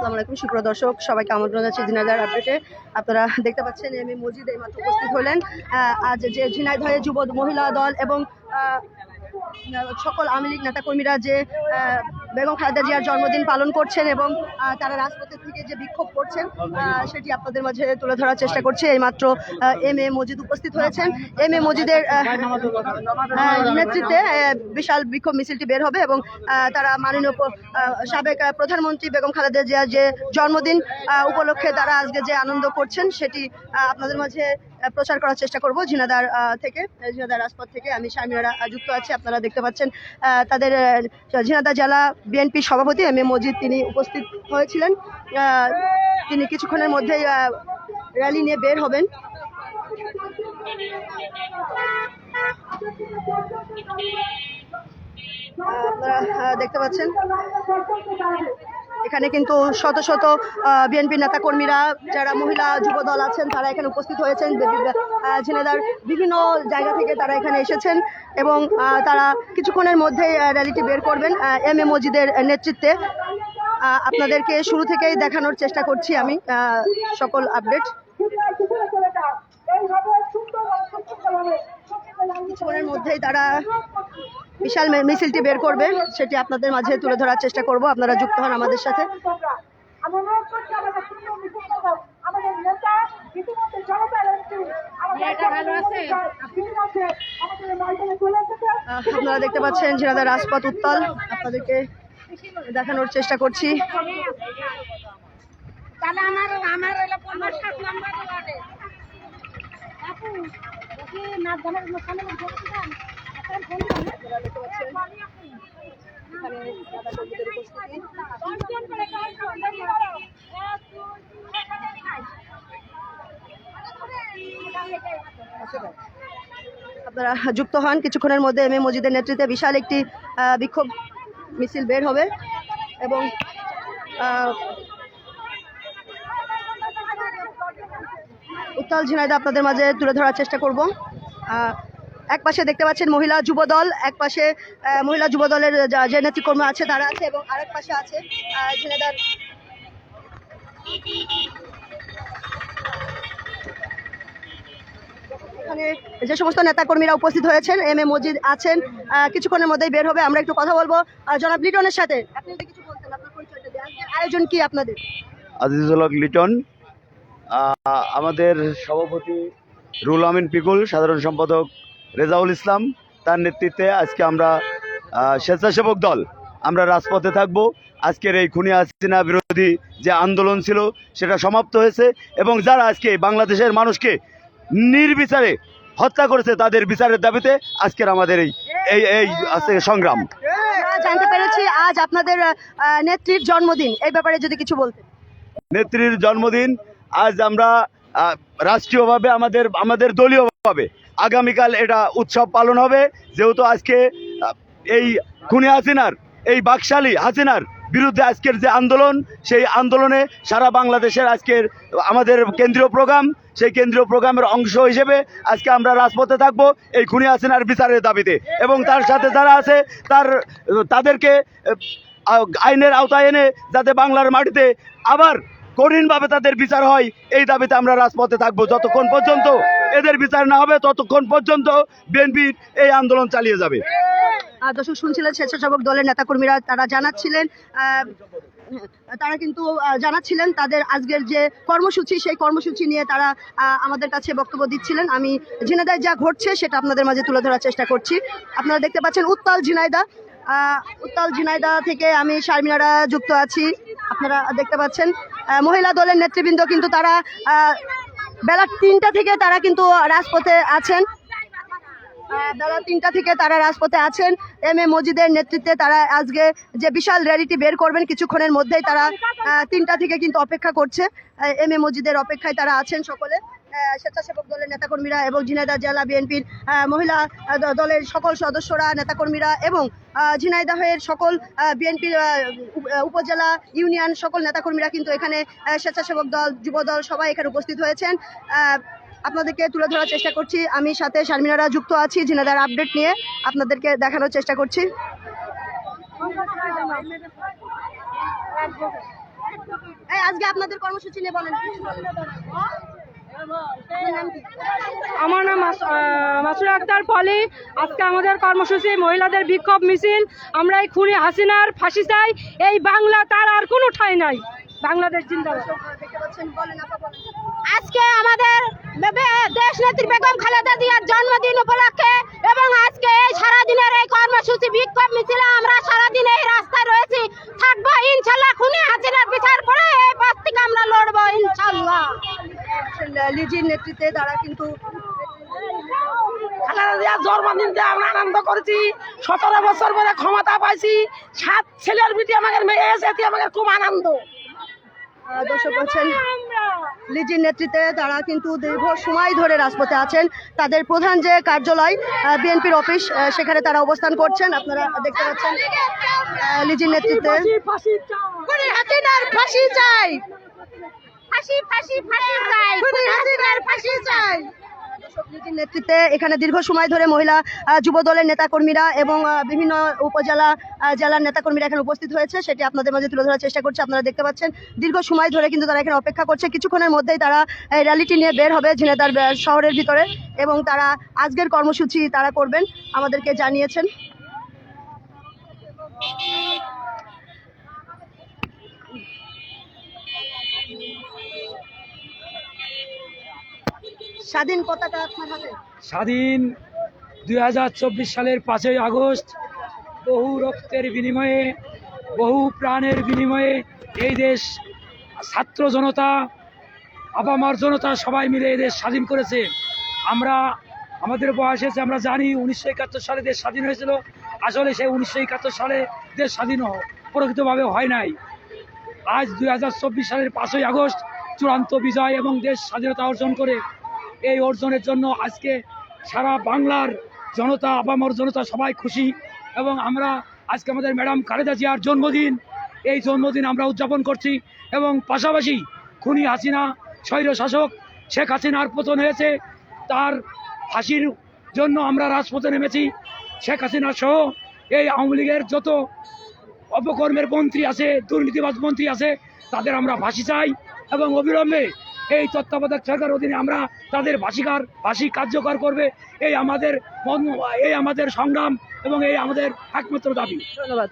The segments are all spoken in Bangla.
আসসালামু আলাইকুম। সুপ্রিয় দর্শক, সবাইকে আমন্ত্রণ জানাচ্ছি ঝিনাইদার আপডেটে আপনারা দেখতে পাচ্ছেন এম এ মজিদ এইমাত্র উপস্থিত হলেন। আজ যে ঝিনাইদহে যুব মহিলা দল এবং সকল আওয়ামী লীগ নেতাকর্মীরা যে বেগম খালেদা জিয়ার জন্মদিন পালন করছেন এবং তারা রাজপথের থেকে যে বিক্ষোভ করছেন সেটি আপনাদের মাঝে তুলে ধরার চেষ্টা করছে। এইমাত্র এম এ মজিদ উপস্থিত হয়েছেন। এম এ মজিদের নেতৃত্বে বিশাল বিক্ষোভ মিছিলটি বের হবে এবং তারা মাননীয় সাবেক প্রধানমন্ত্রী বেগম খালেদা জিয়ার যে জন্মদিন উপলক্ষে তারা আজকে যে আনন্দ করছেন, সেটি আপনাদের মাঝে প্রচার করার চেষ্টা করব ঝিনাদার থেকে ঝিনাদার রাজপথ থেকে। আমি শারমিনারা যুক্ত আছি আপনারা দেখতে পাচ্ছেন তাদের আহ, ঝিনাদা জেলা বিএনপি সভাপতি এম এ মজিদ তিনি উপস্থিত হয়েছিলেন। তিনি কিছুক্ষণের মধ্যেই র্যালি নিয়ে বের হবেন। আপনারা দেখতে পাচ্ছেন। এখানে কিন্তু শত শত বিএনপি নেতাকর্মীরা, যারা মহিলা যুব দল আছেন, তারা এখানে উপস্থিত হয়েছেন। ঝিনাইদহ বিভিন্ন জায়গা থেকে তারা এখানে এসেছেন এবং তারা কিছুক্ষণের মধ্যেই র্যালিটি বের করবেন এম এ মজিদের নেতৃত্বে। আপনাদেরকে শুরু থেকেই দেখানোর চেষ্টা করছি আমি সকল আপডেট। কিছুক্ষণের মধ্যেই তারা বিশাল মিছিলটি বের করবে, সেটি আপনাদের মাঝে তুলে ধরার চেষ্টা করব। আপনারা যুক্ত হন আমাদের সাথে। আপনারা দেখতে পাচ্ছেন ঝিনাদার রাজপথ উত্তল। আপনাদেরকে দেখানোর চেষ্টা করছি। আপনার যুক্ত হন। কিছুক্ষণের মধ্যে এম এ মজিদের নেতৃত্বে বিশাল একটি বিক্ষোভ মিছিল বের হবে এবং উত্তাল ঝিনাইদা আপনাদের মাঝে তুলে ধরার চেষ্টা করব। এক পাশে দেখতে পাচ্ছেন মহিলা যুবদল, এক পাশে মহিলা যুবদলের যা- নেতৃকর্মী আছে তারা আছে এবং আরেক পাশে আছে এখানে যে সমস্ত নেতাকর্মীরা উপস্থিত হয়েছেন, এম এ মজিদ আছেন কিছুক্ষণের মধ্যেই বের হবে, আমরা একটু কথা বলব। জনাব লিটনের সাথে আয়োজন কি আপনাদের? আজিজুল লিটন আমাদের সভাপতি রুল আমিন পিকুল, সাধারণ সম্পাদক রেজাউল ইসলাম তার নেতৃত্বে আজকে আমরা স্বেচ্ছাসেবক দল আমরা রাজপথে থাকব। আজকের এই খুনি হাসিনা বিরোধী যে আন্দোলন ছিল সেটা সমাপ্ত হয়েছে এবং যারা আজকে বাংলাদেশের মানুষকে নির্বিচারে হত্যা করেছে তাদের বিচারের দাবিতে আজকের আমাদের এই এই এই সংগ্রাম। জানতে পেরেছি আজ আপনাদের নেত্রীর জন্মদিন এই ব্যাপারে যদি কিছু বলতেন। নেত্রীর জন্মদিন আজ আমরা রাষ্ট্রীয়ভাবে আমাদের আমাদের দলীয়ভাবে আগামীকাল এটা উৎসব পালন হবে। যেহেতু আজকে এই খুনি হাসিনার, এই বাকশালী হাসিনার বিরুদ্ধে আজকের যে আন্দোলন, সেই আন্দোলনে সারা বাংলাদেশের আজকের আমাদের কেন্দ্রীয় প্রোগ্রাম, সেই কেন্দ্রীয় প্রোগ্রামের অংশ হিসেবে আজকে আমরা রাজপথে থাকব এই খুনি হাসিনার বিচারের দাবিতে। এবং তার সাথে যারা আছে, তার, তাদেরকে আইনের আওতায় এনে যাতে বাংলার মাটিতে আবার কঠিনভাবে তাদের বিচার হয়, এই দাবিতে আমরা রাজপথে থাকব যতক্ষণ পর্যন্ত এদের বিচার না হবে, ততক্ষণ পর্যন্ত বিএনপির এই আন্দোলন চালিয়ে যাবে। দর্শক, শুনছিলেন স্বেচ্ছাসেবক দলের নেতাকর্মীরা, তারা জানাচ্ছিলেন তারা কিন্তু জানাচ্ছিলেন তাদের আজকের যে কর্মসূচি, সেই কর্মসূচি নিয়ে তারা আমাদের কাছে বক্তব্য দিচ্ছিলেন। আমি ঝিনাইদায় যা ঘটছে সেটা আপনাদের মাঝে তুলে ধরার চেষ্টা করছি। আপনারা দেখতে পাচ্ছেন উত্তাল ঝিনাইদা উত্তাল ঝিনাইদা থেকে আমি শারমিনারা যুক্ত আছি। আপনারা দেখতে পাচ্ছেন মহিলা দলের নেতৃবৃন্দ কিন্তু তারা বেলা তিনটা থেকে তারা কিন্তু রাজপথে আছেন। বেলা তিনটা থেকে তারা রাজপথে আছেন। এম এ মজিদের নেতৃত্বে তারা আজকে যে বিশাল র্যালিটি বের করবেন কিছুক্ষণের মধ্যেই তারা তিনটা থেকে কিন্তু অপেক্ষা করছে। এম এ মজিদের অপেক্ষায় তারা আছেন সকলে। স্বেচ্ছাসেবক দলের নেতাকর্মীরা এবং ঝিনাইদহ জেলা বিএনপির মহিলা দলের সকল সদস্যরা, নেতাকর্মীরা এবং ঝিনাইদহের সকল বিএনপির উপজেলা ইউনিয়ন সকল নেতাকর্মীরা কিন্তু এখানে স্বেচ্ছাসেবক দল যুব দল সবাই এখানে উপস্থিত হয়েছেন। আপনাদেরকে তুলে ধরার চেষ্টা করছি। আমি সাথে শারমিনারা যুক্ত আছি ঝিনাদার আপডেট নিয়ে আপনাদেরকে দেখানোর চেষ্টা করছি। আজকে আপনাদের কর্মসূচি নিয়ে বলেন। আমার নাম মাসুর আক্তার ফলি আজকে আমাদের কর্মসূচি, মহিলাদের বিক্ষোভ মিছিল। আমরা এই খুনি হাসিনার ফাঁসি চাই। এই বাংলা তার আর কোনো ঠাই নাই। বাংলাদেশ বলেন আজকে আমাদের দেশ নেত্রী বেগম খালেদা দিয়ার জন্মদিন উপলক্ষে এবং আজকে এই সারাদিনের এই কর্মসূচি বিক্ষোভ মিছিলে আমরা সারাদিন এই রাস্তায় রয়েছি থাকব ইনশাল্লাহ খুনি হাসিনার বিচার করে এই পথ থেকে আমরা লড়বো ইনশাল্লাহ লিজির নেতৃত্বে তারা কিন্তু খালেদা জন্মদিনতে আমরা আনন্দ করেছি সতেরো বছর পরে ক্ষমতা পাইছি সাত ছেলের বিটি আমাদের মেয়ে এসে আমাদের খুব আনন্দ। দর্শক বলছেন লিজির নেতৃত্বে তারা কিন্তু দীর্ঘ সময় ধরে রাজপথে আছেন। তাদের প্রধান যে কার্যালয় বিএনপির অফিস সেখানে তারা অবস্থান করছেন। আপনারা দেখতে পাচ্ছেন লিজির নেতৃত্বে। ফাঁসি চাই। ফাঁসি ফাঁসি ফাঁসি চাই। ফাঁসি চাই। লিজির নেতৃত্বে এখানে দীর্ঘ সময় ধরে মহিলা যুব দলের নেতাকর্মীরা এবং বিভিন্ন উপজেলা জেলার নেতাকর্মীরা এখানে উপস্থিত হয়েছে। সেটি আপনাদের মাঝে তুলে ধরার চেষ্টা করছে। আপনারা দেখতে পাচ্ছেন, দীর্ঘ সময় ধরে কিন্তু তারা এখানে অপেক্ষা করছে। কিছুক্ষণের মধ্যেই তারা এই র্যালিটি নিয়ে বের হবে ঝিনেদার শহরের ভিতরে এবং তারা আজকের কর্মসূচি তারা করবেন। আমাদেরকে জানিয়েছেন। স্বাধীন পতাকা আপনার হাতে? স্বাধীন দুই হাজার চব্বিশ সালের পাঁচই আগস্ট, বহু রক্তের বিনিময়ে, বহু প্রাণের বিনিময়ে এই দেশ ছাত্র জনতা, আবামার জনতা সবাই মিলে এই দেশ স্বাধীন করেছে। আমরা, আমাদের বয়স হয়েছে, আমরা জানি উনিশশো একাত্তর সালে দেশ স্বাধীন হয়েছিল। আসলে সেই উনিশশো একাত্তর সালে দেশ স্বাধীন প্রকৃতভাবে হয় নাই। আজ দুই হাজার চব্বিশ সালের পাঁচই আগস্ট চূড়ান্ত বিজয় এবং দেশ স্বাধীনতা অর্জন করে এই অর্জনের জন্য আজকে সারা বাংলার জনতা আবামর জনতা সবাই খুশি এবং আমরা আজকে আমাদের ম্যাডাম খালেদা জিয়ার জন্মদিন, এই জন্মদিন আমরা উদযাপন করছি এবং পাশাপাশি খুনি হাসিনা, স্বৈর শাসক শেখ হাসিনার পতন হয়েছে, তার ফাঁসির জন্য আমরা রাজপথে নেমেছি। শেখ হাসিনা সহ এই আওয়ামী লীগের যত অপকর্মের মন্ত্রী আছে, দুর্নীতিবাজ মন্ত্রী আছে, তাদের আমরা ফাঁসি চাই এবং অবিলম্বে এই তত্ত্বাবধায়ক সরকার অধীনে আমরা তাদের ভাষিকার ভাষি কার্যকর করবে। এই আমাদের এই আমাদের সংগ্রাম এবং এই আমাদের একমাত্র দাবি। ধন্যবাদ।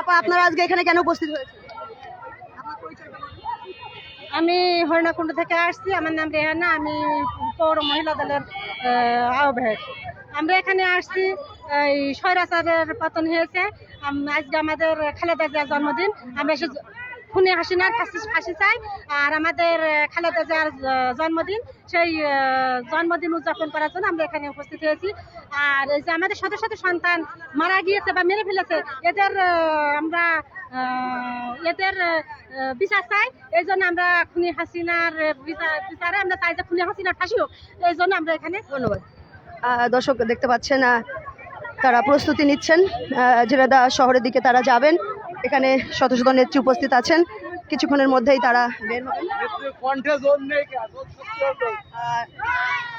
আপা আপনারা আজকে এখানে কেন উপস্থিত হয়েছে আমি হরিণাকুণ্ড থেকে আসছি। আমার নাম রেহানা। আমি পৌর মহিলা দলের আহ্বায়ক। আমরা এখানে আসছি এই স্বৈরাচারের পতন হয়েছে। আজকে আমাদের খালেদা জিয়ার জন্মদিন। আমরা এসে খুনে হাসিনার ফাঁসি ফাঁসি চাই আর আমাদের খালেদা জিয়ার জন্মদিন, সেই জন্মদিন উদযাপন করার জন্য আমরা এখানে উপস্থিত হয়েছি। আর এই যে আমাদের শত শত সন্তান মারা গিয়েছে বা মেরে ফেলেছে, এদের আমরা এদের বিচার চাই। এই জন্য আমরা খুনি হাসিনার বিচার আমরা চাই যে খুনি হাসিনার ফাঁসি হোক। এই জন্য আমরা এখানে ধন্যবাদ। দর্শক দেখতে পাচ্ছেন তারা প্রস্তুতি নিচ্ছেন জেলেদা শহরের দিকে তারা যাবেন। এখানে শত শত নেত্রী উপস্থিত আছেন। কিছুক্ষণের মধ্যেই তারা বের হবেন।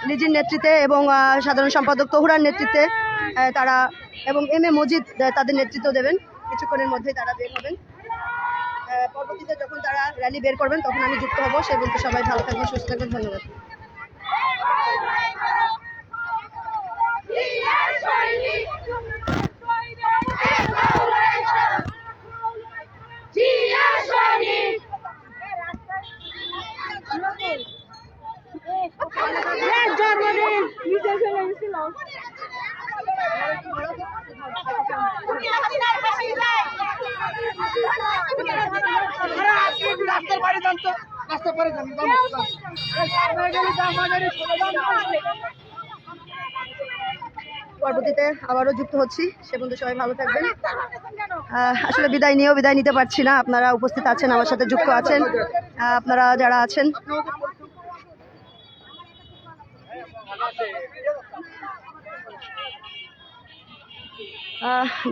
লিজির নেতৃত্বে এবং সাধারণ সম্পাদক তহুরার নেতৃত্বে তারা এবং এম এ মজিদ তাদের নেতৃত্ব দেবেন। কিছুক্ষণের মধ্যেই তারা বের হবেন। পরবর্তীতে যখন তারা র্যালি বের করবেন, তখন আমি যুক্ত হব। সে বলতে সবাই ভালো থাকবেন, সুস্থ থাকবেন। ধন্যবাদ। পরবর্তীতে আবারও যুক্ত হচ্ছি। সে পর্যন্ত সবাই ভালো থাকবেন। আসলে বিদায় নিয়েও বিদায় নিতে পারছি না। আপনারা উপস্থিত আছেন আমার সাথে যুক্ত আছেন। আপনারা যারা আছেন।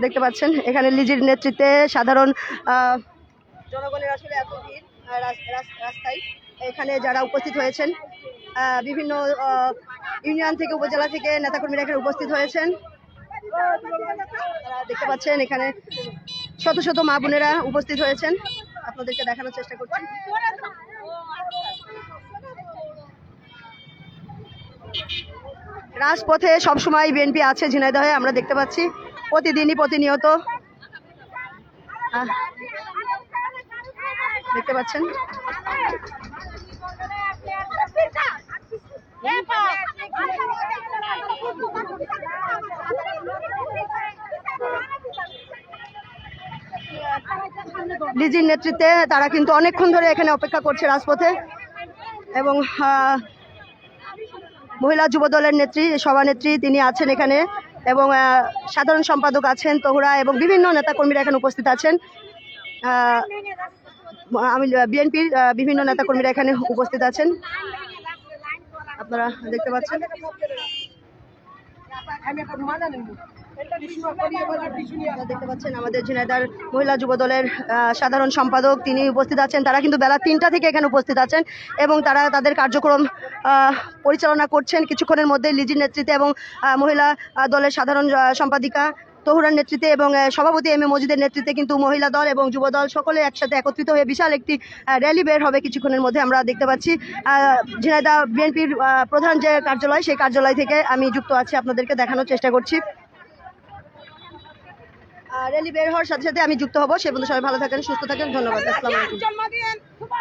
দেখতে পাচ্ছেন এখানে লিজির নেতৃত্বে সাধারণ আহ, জনগণের আসলে এত ভিড়। রাস্তায়। এখানে যারা উপস্থিত হয়েছেন বিভিন্ন ইউনিয়ন থেকে, উপজেলা থেকে নেতাকর্মীরা এখানে উপস্থিত হয়েছেন। দেখতে পাচ্ছেন এখানে শত শত মা বোনেরা উপস্থিত হয়েছেন। আপনাদেরকে দেখানোর চেষ্টা করছি। রাজপথে সবসময় বিএনপি আছে, ঝিনাইদহে আমরা দেখতে পাচ্ছি। প্রতিদিনই প্রতিনিয়ত দেখতে পাচ্ছেন? লিজির নেতৃত্বে তারা কিন্তু অনেকক্ষণ ধরে এখানে অপেক্ষা করছে রাজপথে এবং মহিলা যুব দলের নেত্রী, সভানেত্রী তিনি আছেন এখানে এবং সাধারণ সম্পাদক আছেন তোহরা এবং বিভিন্ন নেতাকর্মীরা এখানে উপস্থিত আছেন। আমি বিএনপির বিভিন্ন নেতাকর্মীরা এখানে উপস্থিত আছেন। আপনারা দেখতে পাচ্ছেন। দেখতে পাচ্ছেন আমাদের ঝিনাইদার মহিলা যুব দলের সাধারণ সম্পাদক তিনি উপস্থিত আছেন। তারা কিন্তু বেলা তিনটা থেকে এখানে উপস্থিত আছেন এবং তারা তাদের কার্যক্রম পরিচালনা করছেন। কিছুক্ষণের মধ্যে লিজির নেতৃত্বে এবং মহিলা দলের সাধারণ সম্পাদিকা তহুরার নেতৃত্বে এবং সভাপতি এম এ মজিদের নেতৃত্বে কিন্তু মহিলা দল এবং যুব দল সকলে একসাথে একত্রিত হয়ে বিশাল একটি র্যালি বের হবে কিছুক্ষণের মধ্যে আমরা দেখতে পাচ্ছি। আহ, ঝিনাইদহ বিএনপির প্রধান যে কার্যালয় সেই কার্যালয় থেকে আমি যুক্ত আছি আপনাদেরকে দেখানোর চেষ্টা করছি। র্যালি বের হওয়ার সাথে সাথে আমি যুক্ত হব। সে বন্ধু সবাই ভালো থাকেন সুস্থ থাকেন ধন্যবাদ। আসসালামু আলাইকুম। জন্মদিন শুভ